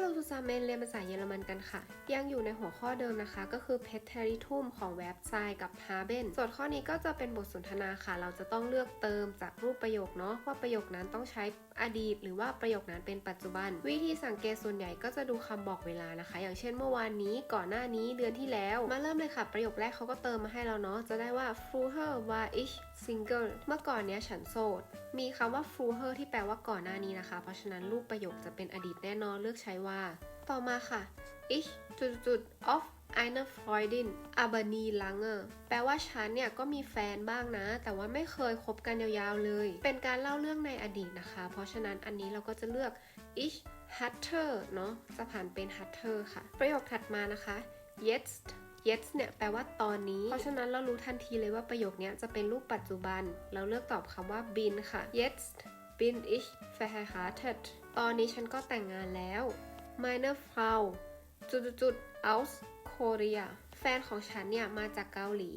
โลซูซาเมนเรียนภาษาเยอรมันกันค่ะ ยังอยู่ในหัวข้อเดิมนะคะ ก็คือ p e t e r i t u m ของเว็บไซต์กับ h a b e n ส่วนข้อนี้ก็จะเป็นบทสนทนาค่ะ เราจะต้องเลือกเติมจากรูปประโยคเนาะว่าประโยคนั้นต้องใช้อดีต หรือว่าประโยคนั้นเป็นปัจจุบัน วิธีสังเกตส่วนใหญ่ก็จะดูคำบอกเวลานะคะ อย่างเช่นเมื่อวานนี้ก่อนหน้านี้เดือนที่แล้ว มาเริ่มเลยค่ะ ประโยคแรกเขาก็เติมมาให้เราเนาะจะได้ว่า früher war ich single เมื่อก่อนเนี้ยฉันโสดมีคำว่า früher ที่แปลว่าก่อนหน้านี้นะคะ เพราะฉะนั้นรูปประโยคจะเป็นอดีตแน่นอนเลือกใช้ว่าต่อมาค่ะ ich จุดจุด of eine Freundin aber nie lange แปลว่าฉันเนี่ยก็มีแฟนบ้างนะ แต่ว่าไม่เคยคบกันยาวๆเลย เป็นการเล่าเรื่องในอดีตนะคะ เพราะฉะนั้นอันนี้เราก็จะเลือก ich hatte เนาะจะผ่านเป็น hatte ค่ะ ประโยคถัดมานะคะ jetzt jetzt เนี่ยแปลว่าตอนนี้ เพราะฉะนั้นเรารู้ทันทีเลยว่าประโยคนี้จะเป็นรูปปัจจุบัน เราเลือกตอบคำว่า bin ค่ะ jetzt bin ich verheiratet ตอนนี้ฉันก็แต่งงานแล้ว meine Frau จุดจุดๆ aus Korea แฟนของฉันเนี่ยมาจากเกาหลี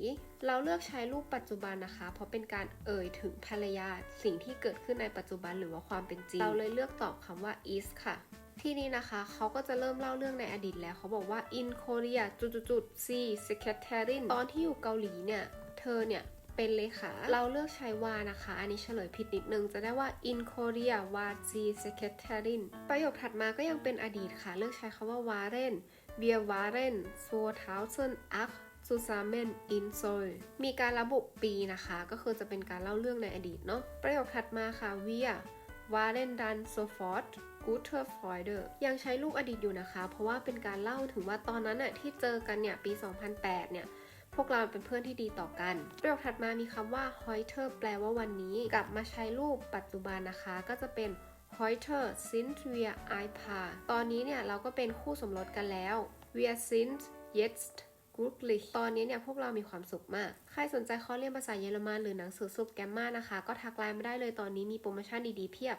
เราเลือกใช้รูปปัจจุบันนะคะ เพราะเป็นการเอ่ยถึงภรรยาสิ่งที่เกิดขึ้นในปัจจุบันหรือว่าความเป็นจริง เราเลยเลือกตอบคำว่า is ค่ะ ที่นี้นะคะเขาก็จะเริ่มเล่าเรื่องในอดีตแล้วเขาบอกว่า in Korea จุดจุดจุด C secretary ตอนที่อยู่เกาหลีเนี่ย เธอเนี่ย เป็นเลขาเราเลือกใช้วานะคะ อันนี้เฉลยผิดนิดนึง จะได้ว่า in Korea war sie Sekretärin ประโยคถัดมาก็ยังเป็นอดีตค่ะ เลือกใช้คำว่า waren wir waren 2008 zusammen in Seoul มีการระบุปีนะคะ ก็คือจะเป็นการเล่าเรื่องในอดีตเนาะประโยคถัดมาค่ะ wir waren dann sofort gute Freunde ยังใช้รูปอดีตอยู่นะคะ เพราะว่าเป็นการเล่าถึงว่าตอนนั้นน่ะที่เจอกันเนี่ยปี 2008 เนี่ย พวกเราเป็นเพื่อนที่ดีต่อกัน ประโยคถัดมามีคำว่า heute แปลว่าวันนี้ กลับมาใช้รูปปัจจุบันนะคะ ก็จะเป็น heute sind wir ein Paar ตอนนี้เนี่ยเราก็เป็นคู่สมรสกันแล้ว wir sind jetzt glücklich ตอนนี้เนี่ยพวกเรามีความสุขมาก ใครสนใจคอเรียนภาษาเยอรมันหรือหนังสือสุบแกมมานะคะ ก็ทักไลน์มาได้เลยตอนนี้มีโปรโมชั่นดีๆเพียบ